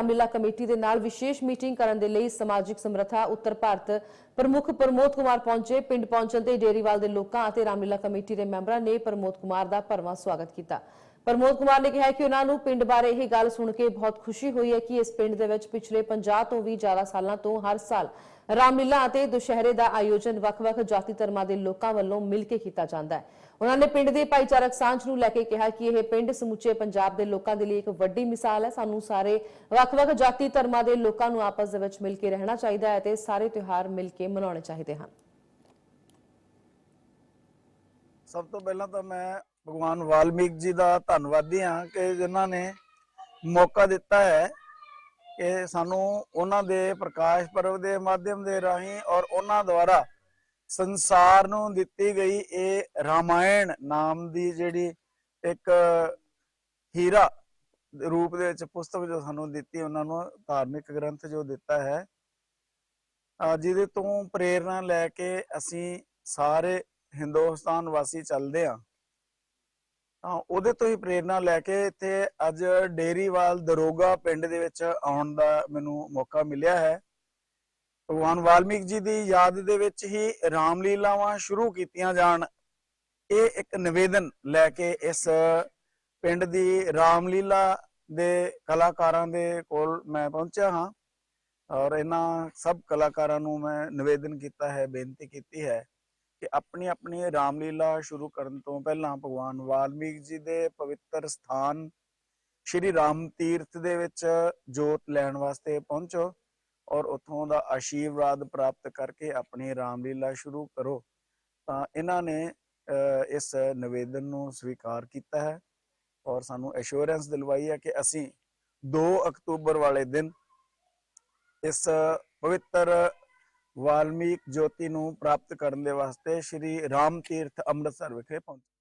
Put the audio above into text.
Ramlila committee ਦੇ ਨਾਲ ਵਿਸ਼ੇਸ਼ ਮੀਟਿੰਗ ਕਰਨ ਦੇ ਲਈ ਸਮਾਜਿਕ ਸਮਰੱਥਾ, ਉੱਤਰ ਭਾਰਤ ਪ੍ਰਮੁੱਖ ਪ੍ਰਮੋਦ ਕੁਮਾਰ ਪਹੁੰਚੇ। ਪਿੰਡ ਪਹੁੰਚਣ ਤੇ ਡੇਰੀਵਾਲ ਦੇ ਲੋਕਾਂ ਅਤੇ ਰਾਮਲੀਲਾ ਕਮੇਟੀ ਦੇ ਮੈਂਬਰਾਂ ਨੇ ਪ੍ਰਮੋਦ ਕੁਮਾਰ ਦਾ ਭਰਵਾਂ ਸਵਾਗਤ ਕੀਤਾ। ਪ੍ਰਮੋਦ ਕੁਮਾਰ ਨੇ ਕਿਹਾ ਕਿ ਉਹਨਾਂ ਨੂੰ ਪਿੰਡ ਬਾਰੇ ਇਹ ਗੱਲ ਸੁਣ ਕੇ ਬਹੁਤ ਖੁਸ਼ੀ ਹੋਈ ਹੈ ਕਿ ਇਸ ਪਿੰਡ ਦੇ ਵਿੱਚ ਪਿਛਲੇ 50 ਤੋਂ ਵੀ ਜ਼ਿਆਦਾ ਸਾਲਾਂ ਤੋਂ ਹਰ ਸਾਲ ਰਾਮਲੀਲਾ ਅਤੇ ਦੁਸ਼ਹਿਰੇ ਦਾ ਆਯੋਜਨ ਵੱਖ-ਵੱਖ ਜਾਤੀ ਧਰਮਾਂ ਦੇ ਲੋਕਾਂ ਵੱਲੋਂ ਮਿਲ ਕੇ ਕੀਤਾ ਜਾਂਦਾ ਹੈ। ਉਹਨਾਂ ਨੇ ਪਿੰਡ ਦੇ ਭਾਈਚਾਰਕ ਸਾਂਝ ਨੂੰ ਲੈ ਕੇ ਕਿਹਾ ਕਿ ਇਹ ਪਿੰਡ ਸਮੁੱਚੇ ਪੰਜਾਬ ਦੇ ਲੋਕਾਂ ਦੇ ਲਈ ਇੱਕ ਵੱਡੀ ਮਿਸਾਲ ਹੈ। ਸਾਨੂੰ ਸਾਰੇ ਵੱਖ-ਵੱਖ ਜਾਤੀ ਧਰਮਾਂ ਦੇ ਲੋਕਾਂ ਨੂੰ ਆਪਸ ਦੇ ਵਿੱਚ ਮਿਲ ਕੇ ਰਹਿਣਾ ਚਾਹੀਦਾ ਹੈ ਤੇ ਸਾਰੇ ਤਿਉਹਾਰ ਮਿਲ ਕੇ ਮਨਾਉਣੇ ਚਾਹੀਦੇ ਹਨ। ਸਭ ਤੋਂ ਪਹਿਲਾਂ ਤਾਂ ਮੈਂ ਭਗਵਾਨ ਵਾਲਮੀਕ ਜੀ ਦਾ ਧੰਨਵਾਦੀ ਹਾਂ ਕਿ ਜਿਨ੍ਹਾਂ ਨੇ ਮੌਕਾ ਦਿੱਤਾ ਹੈ ਕਿ ਸਾਨੂੰ ਉਹਨਾਂ ਦੇ ਪ੍ਰਕਾਸ਼ ਪਰਵ ਦੇ ਮਾਧਿਅਮ ਦੇ ਰਾਹੀਂ ਔਰ ਉਹਨਾਂ ਦੁਆਰਾ ਸੰਸਾਰ ਨੂੰ ਦਿੱਤੀ ਗਈ ਇਹ ਰਾਮਾਇਣ ਨਾਮ ਦੀ ਜਿਹੜੀ ਇੱਕ ਹੀਰਾ ਰੂਪ ਦੇ ਵਿੱਚ ਪੁਸਤਕ ਜੋ ਸਾਨੂੰ ਦਿੱਤੀ, ਉਹਨਾਂ ਨੂੰ ਧਾਰਮਿਕ ਗ੍ਰੰਥ ਜੋ ਦਿੱਤਾ ਹੈ ਜਿਹਦੇ ਤੋਂ ਪ੍ਰੇਰਣਾ ਲੈ ਕੇ ਅਸੀਂ ਸਾਰੇ ਹਿੰਦੁਸਤਾਨ ਵਾਸੀ ਚੱਲਦੇ ਆ ਤਾਂ ਉਹਦੇ ਤੋਂ ਹੀ ਪ੍ਰੇਰਣਾ ਲੈ ਕੇ ਇੱਥੇ ਅੱਜ ਡੇਰੀਵਾਲ ਦਰੋਗਾ ਪਿੰਡ ਦੇ ਵਿੱਚ ਆਉਣ ਦਾ ਮੈਨੂੰ ਮੌਕਾ ਮਿਲਿਆ ਹੈ। ਭਗਵਾਨ ਵਾਲਮੀਕ ਜੀ ਦੀ ਯਾਦ ਦੇ ਵਿੱਚ ਹੀ ਰਾਮਲੀਲਾਵਾਂ ਸ਼ੁਰੂ ਕੀਤੀਆਂ ਜਾਣ। ਇਹ ਇੱਕ ਨਿਵੇਦਨ ਲੈ ਕੇ ਇਸ ਪਿੰਡ ਦੀ ਰਾਮਲੀਲਾ ਦੇ ਕਲਾਕਾਰਾਂ ਦੇ ਕੋਲ ਮੈਂ ਪਹੁੰਚਿਆ ਹਾਂ ਔਰ ਇਹਨਾਂ ਸਭ ਕਲਾਕਾਰਾਂ ਨੂੰ ਮੈਂ ਨਿਵੇਦਨ ਕੀਤਾ ਹੈ, ਬੇਨਤੀ ਕੀਤੀ ਹੈ। ਕਿ ਆਪਣੀ ਆਪਣੀ ਰਾਮਲੀਲਾ ਸ਼ੁਰੂ ਕਰਨ ਤੋਂ ਪਹਿਲਾਂ ਭਗਵਾਨ ਵਾਲਮੀਕ ਜੀ ਦੇ ਪਵਿੱਤਰ ਸਥਾਨ ਸ਼੍ਰੀ ਰਾਮ ਤੀਰਥ ਦੇ ਵਿੱਚ ਜੋਤ ਲੈਣ ਵਾਸਤੇ ਪਹੁੰਚੋ ਔਰ ਉਥੋਂ ਦਾ ਆਸ਼ੀਰਵਾਦ ਪ੍ਰਾਪਤ ਕਰਕੇ ਆਪਣੀ ਰਾਮਲੀਲਾ ਸ਼ੁਰੂ ਕਰੋ। ਤਾਂ ਇਹਨਾਂ ਨੇ ਅਹ, ਇਸ ਨਿਵੇਦਨ ਨੂੰ ਸਵੀਕਾਰ ਕੀਤਾ ਹੈ ਔਰ ਸਾਨੂੰ ਐਸ਼ੋਰੈਂਸ ਦਿਲਵਾਈ ਹੈ ਕਿ ਅਸੀਂ 2 ਅਕਤੂਬਰ ਵਾਲੇ ਦਿਨ ਇਸ ਪਵਿੱਤਰ ਵਾਲਮੀਕ ਜੋਤੀ ਨੂੰ ਪ੍ਰਾਪਤ ਕਰਨ ਦੇ ਵਾਸਤੇ ਸ਼੍ਰੀ ਰਾਮ ਤੀਰਥ ਅੰਮ੍ਰਿਤਸਰ ਵਿਖੇ ਪਹੁੰਚੇ।